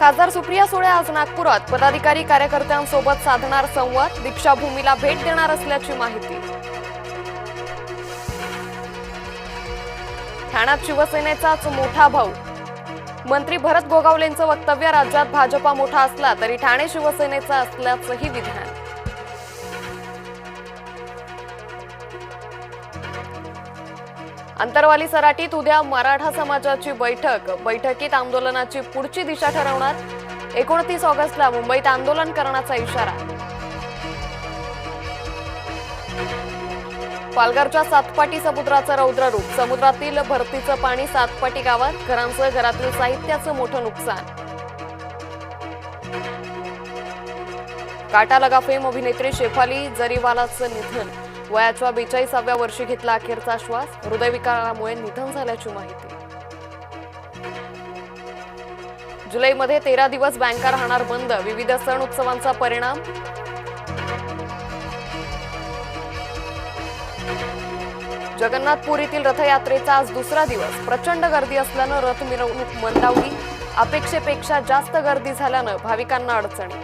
खासदार सुप्रिया सुळे आज नागपुरात. पदाधिकारी कार्यकर्त्यांसोबत साधणार संवाद. दीक्षाभूमीला भेट देणार असल्याची माहिती. ठाण्यात शिवसेनेचाच मोठा भाऊ. मंत्री भरत गोगावलेंचं वक्तव्य राज्यात भाजपा मोठा असला तरी ठाणे शिवसेनेचा असल्याचंही विधान. अंतरवाली सराटीत उद्या मराठा समाजाची बैठक. बैठकीत आंदोलनाची पुढची दिशा ठरवणार. एकोणतीस ऑगस्टला मुंबईत आंदोलन करण्याचा इशारा. पालघरच्या सातपाटी समुद्राचं रौद्ररूप समुद्रातील भरतीचं पाणी सातपाटी गावात घरांचं घरातील साहित्याचं मोठं नुकसान. काटा लगाफेम अभिनेत्री शेफाली जरीवालाचं निधन. वयाच्या बेचाळीसाव्या वर्षी घेतला अखेरचा श्वास. हृदयविकारामुळे निधन झाल्याची माहिती. जुलैमध्ये तेरा दिवस बँका राहणार बंद. विविध सण उत्सवांचा परिणाम. जगन्नाथपुरीतील रथयात्रेचा आज दुसरा दिवस. प्रचंड गर्दी असल्यानं रथ मिरवणूक मंदावली. अपेक्षेपेक्षा जास्त गर्दी झाल्यानं भाविकांना अडचणी.